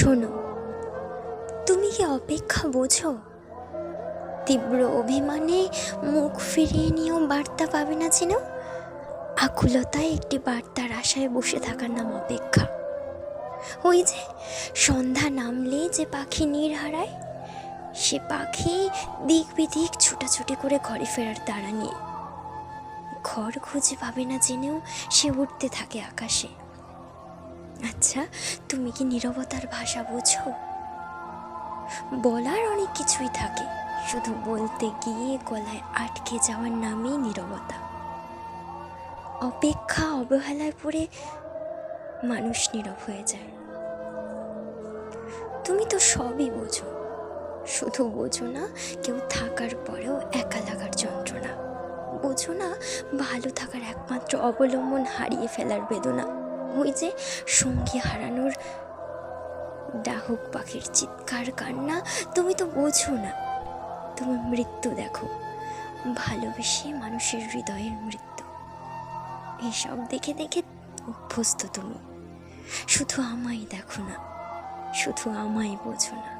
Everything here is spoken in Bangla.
শোনো, তুমি কি অপেক্ষা বোঝো? তীব্র অভিমানে মুখ ফিরিয়ে নিয়েও বার্তা পাবে না যেন? আকুলতায় একটি বার্তার আশায় বসে থাকার নাম অপেক্ষা। ওই যে সন্ধ্যা নামলে যে পাখি নীর হারায়, সে পাখি দিক বিদিক ছুটাছুটি করে ঘরে ফেরার তাড়া নিয়ে। ঘর খুঁজে পাবে না জেনেও সে উঠতে থাকে আকাশে। আচ্ছা তুমি কি নীরবতার ভাষা বোঝো? বলার অনেক কিছুই থাকে। শুধু বলতে গিয়ে গলায় আটকে যাওয়ার নামেই নীরবতা। অপেক্ষা অবহেলায় পড়ে মানুষ নীরব হয়ে যায়। তুমি তো সবই বোঝো। শুধু বোঝো না, কেউ থাকার পরেও একা লাগার যন্ত্রণা। বোঝো না, ভালো থাকার একমাত্র অবলম্বন হারিয়ে ফেলার বেদনা। ওই যে সঙ্গী হারানোর ডাহক পাখির চিৎকার কান্না, তুমি তো বোঝো না। তুমি মৃত্যু দেখো, ভালোবেসে মানুষের হৃদয়ের মৃত্যু। এসব দেখে দেখে অভ্যস্ত তুমি। শুধু আমায় দেখো না, শুধু আমায় বোঝো না।